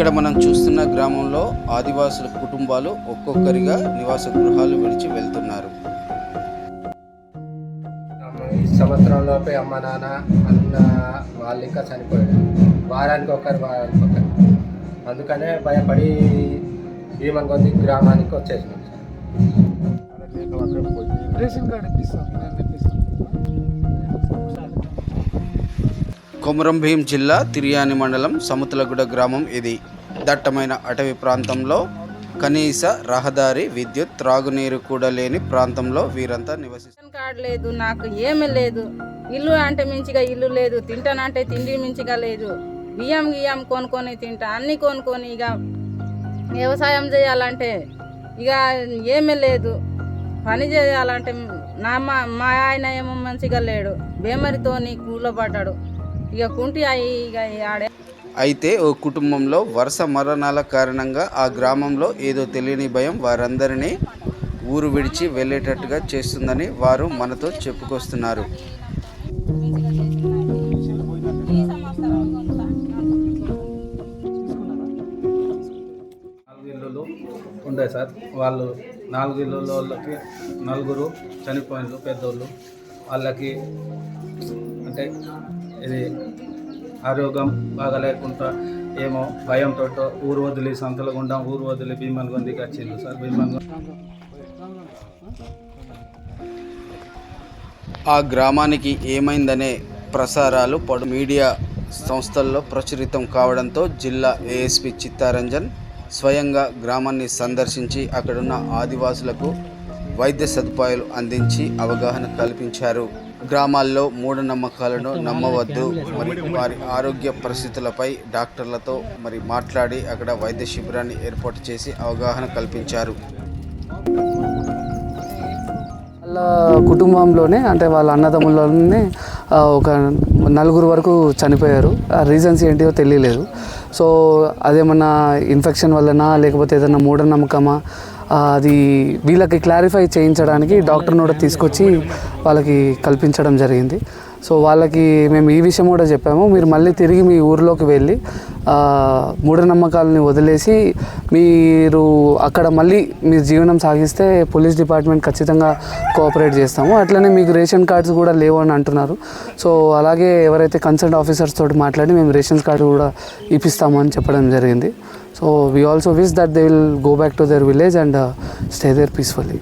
ఇక్కడ మనం చూస్తున్న గ్రామంలో ఆదివాసుల కుటుంబాలు ఒక్కొక్కరిగా నివాస గృహాలు విడిచి వెళ్తున్నారు. ఈ సంవత్సరంలోపే అమ్మ నాన్న అన్న వాళ్ళు ఇంకా చనిపోయారు. వారానికి ఒకరు వారానికి ఒకరు. అందుకనే భయపడి భీమంగొంది గ్రామానికి వచ్చేసినాం. సార్ రేషన్ కార్డు ఇప్పిస్తాం నేను జిల్లా తిరియాని మండలం సముతులగూడ గ్రామం ఇది. దట్టమైన అటవీ ప్రాంతంలో కనీస రహదారి విద్యుత్ త్రాగునీరు కూడా లేని ప్రాంతంలో వీరంతా నివసిస్తారు రేషన్ కార్డు లేదు నాకు ఏమీ లేదు. ఇల్లు అంటే మించిగా ఇల్లు లేదు తింటానంటే తిండి మించిగా లేదు. బియ్యం గియ్యం కొనుక్కొని తింటా అన్ని కొనుక్కొని ఇక వ్యవసాయం చేయాలంటే ఇక ఏమీ లేదు. పని చేయాలంటే నా మా మా ఆయన ఏమో మంచిగా లేడు బేమరితో కూలబడ్డాడు. ఇక కుంటి అయి ఇక ఆడే అయితే ఓ కుటుంబంలో వరుస మరణాల కారణంగా ఆ గ్రామంలో ఏదో తెలియని భయం వారందరినీ ఊరు విడిచి వెళ్ళేటట్టుగా చేస్తుందని వారు మనతో చెప్పుకొస్తున్నారు. నాలుగు ఇల్లులు ఉండే సార్. వాళ్ళు నాలుగు ఇల్లుల వాళ్ళకి నలుగురు చనిపోయినారు పెద్దోళ్ళు. వాళ్ళకి అంటే ఇది ఆరోగ్యం బాగా లేకుండా ఏమో భయంతో ఊరు వదిలి సంతలు గుండా ఊరు వదిలి భీమన్ గొందికి వచ్చింది సార్ భీమన్ ఆ గ్రామానికి ఏమైందనే ప్రసారాలు పడు మీడియా సంస్థల్లో ప్రచురితం కావడంతో జిల్లా ఏఎస్పి చిత్తారంజన్ స్వయంగా గ్రామాన్ని సందర్శించి అక్కడున్న ఆదివాసులకు వైద్య సదుపాయాలు అందించి అవగాహన కల్పించారు. గ్రామాల్లో మూఢనమ్మకాలను నమ్మవద్దు. మరి వారి ఆరోగ్య పరిస్థితులపై డాక్టర్లతో మరి మాట్లాడి అక్కడ వైద్య శిబిరాన్ని ఏర్పాటు చేసి అవగాహన కల్పించారు. వాళ్ళ కుటుంబంలోనే అంటే వాళ్ళ అన్నదమ్ములలోనే ఆ, ఒక నలుగురు వరకు చనిపోయారు. ఆ రీజన్స్ ఏంటిదో తెలియలేదు. సో అదేమన్నా ఇన్ఫెక్షన్ వల్లనా లేకపోతే ఏదైనా మూఢనమ్మకమా? అది వీళ్ళకి క్లారిఫై చేయించడానికి డాక్టర్ని కూడా తీసుకొచ్చి వాళ్ళకి కల్పించడం జరిగింది. సో వాళ్ళకి మేము ఈ విషయం కూడా చెప్పాము మీరు మళ్ళీ తిరిగి మీ ఊరిలోకి వెళ్ళి మూఢనమ్మకాలని వదిలేసి మీరు అక్కడ మళ్ళీ మీ జీవనం సాగిస్తే పోలీస్ డిపార్ట్మెంట్ ఖచ్చితంగా కోఆపరేట్ చేస్తాము. అట్లనే మీకు రేషన్ కార్డ్స్ కూడా లేవు అని అంటున్నారు. సో అలాగే ఎవరైతే కన్సర్న్ ఆఫీసర్స్ తోటి మాట్లాడి మేము రేషన్ కార్డు కూడా ఇప్పిస్తాము అని చెప్పడం జరిగింది. So we also wish that they will go back to their village and uh, stay there peacefully.